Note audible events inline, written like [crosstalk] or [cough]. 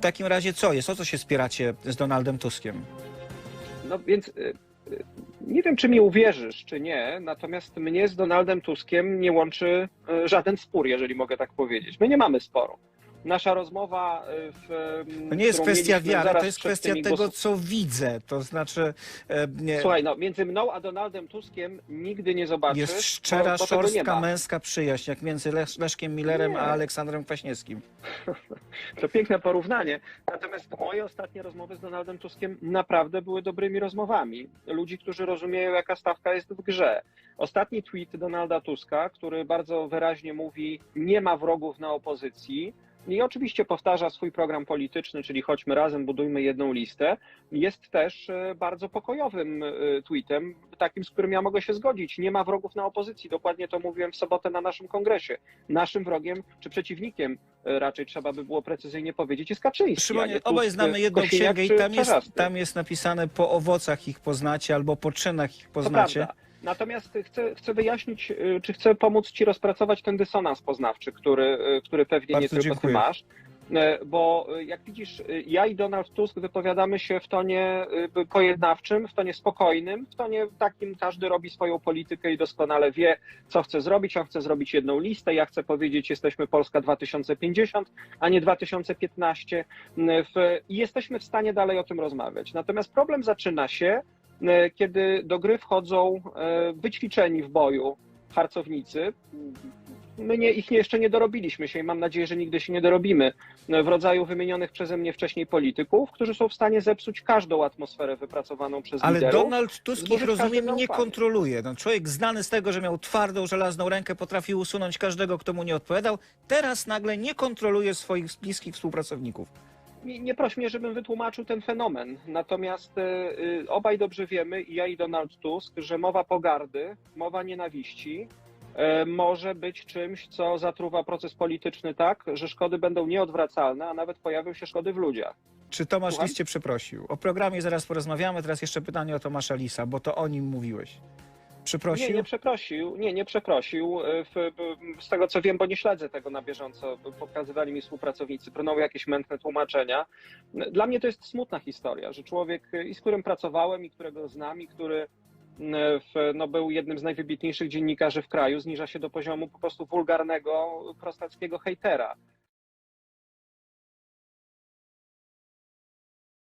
w takim razie co jest? O co się spieracie z Donaldem Tuskiem? No więc y, y, nie wiem, czy mi uwierzysz, czy nie, natomiast mnie z Donaldem Tuskiem nie łączy y, żaden spór, jeżeli mogę tak powiedzieć. My nie mamy sporu. Nasza rozmowa y, w. To nie jest kwestia wiary, to jest kwestia tego, głos- co widzę. To znaczy, e, nie, Słuchaj, no między mną a Donaldem Tuskiem nigdy nie zobaczysz. jest szczera, bo, szorstka, męska przyjaźń, jak między Lesz, Leszkiem Millerem Nie. a Aleksandrem Kwaśniewskim. [laughs] To piękne porównanie. Natomiast moje ostatnie rozmowy z Donaldem Tuskiem naprawdę były dobrymi rozmowami. Ludzi, którzy rozumieją, jaka stawka jest w grze. Ostatni tweet Donalda Tuska, który bardzo wyraźnie mówi, nie ma wrogów na opozycji. I oczywiście powtarza swój program polityczny, czyli chodźmy razem, budujmy jedną listę. Jest też e, bardzo pokojowym e, tweetem, takim, z którym ja mogę się zgodzić. Nie ma wrogów na opozycji. Dokładnie to mówiłem w sobotę na naszym kongresie. Naszym wrogiem czy przeciwnikiem e, raczej trzeba by było precyzyjnie powiedzieć, jest Kaczyński. Szymonie, nie obaj znamy jedną księgę i tam jest, tam jest napisane po owocach ich poznacie albo po czynach ich poznacie. Natomiast chcę, chcę wyjaśnić, y, czy chcę pomóc Ci rozpracować ten dysonans poznawczy, który, y, który pewnie nie Bardzo tylko dziękuję. Ty masz. Y, Bo jak widzisz, ja i Donald Tusk wypowiadamy się w tonie pojednawczym, w tonie spokojnym, w tonie takim, każdy robi swoją politykę i doskonale wie, co chce zrobić. On chce zrobić jedną listę, ja chcę powiedzieć, jesteśmy Polska 2050, a nie 2015 y, w, i jesteśmy w stanie dalej o tym rozmawiać. Natomiast problem zaczyna się, kiedy do gry wchodzą e, wyćwiczeni w boju harcownicy. My nie, ich jeszcze nie dorobiliśmy się i mam nadzieję, że nigdy się nie dorobimy e, w rodzaju wymienionych przeze mnie wcześniej polityków, którzy są w stanie zepsuć każdą atmosferę wypracowaną przez Ale liderów. Donald Tusk ich rozumiem nie kontroluje. No, człowiek znany z tego, że miał twardą, żelazną rękę, potrafił usunąć każdego, kto mu nie odpowiadał. Teraz nagle nie kontroluje swoich bliskich współpracowników. Nie, nie proś mnie, żebym wytłumaczył ten fenomen. Natomiast e, e, obaj dobrze wiemy, i ja i Donald Tusk, że mowa pogardy, mowa nienawiści e, może być czymś, co zatruwa proces polityczny tak, że szkody będą nieodwracalne, a nawet pojawią się szkody w ludziach. Czy Tomasz Słucham? Lis cię przeprosił? O programie zaraz porozmawiamy. Teraz jeszcze pytanie o Tomasza Lisa, bo to o nim mówiłeś. Przeprosił? Nie, nie przeprosił, nie, nie przeprosił. E, z tego co wiem, bo nie śledzę tego na bieżąco, pokazywali mi współpracownicy, brnęły jakieś mętne tłumaczenia. Dla mnie to jest smutna historia, że człowiek, e, i z którym pracowałem, i którego znam, i który w, no, był jednym z najwybitniejszych dziennikarzy w kraju, zniża się do poziomu po prostu wulgarnego, prostackiego hejtera.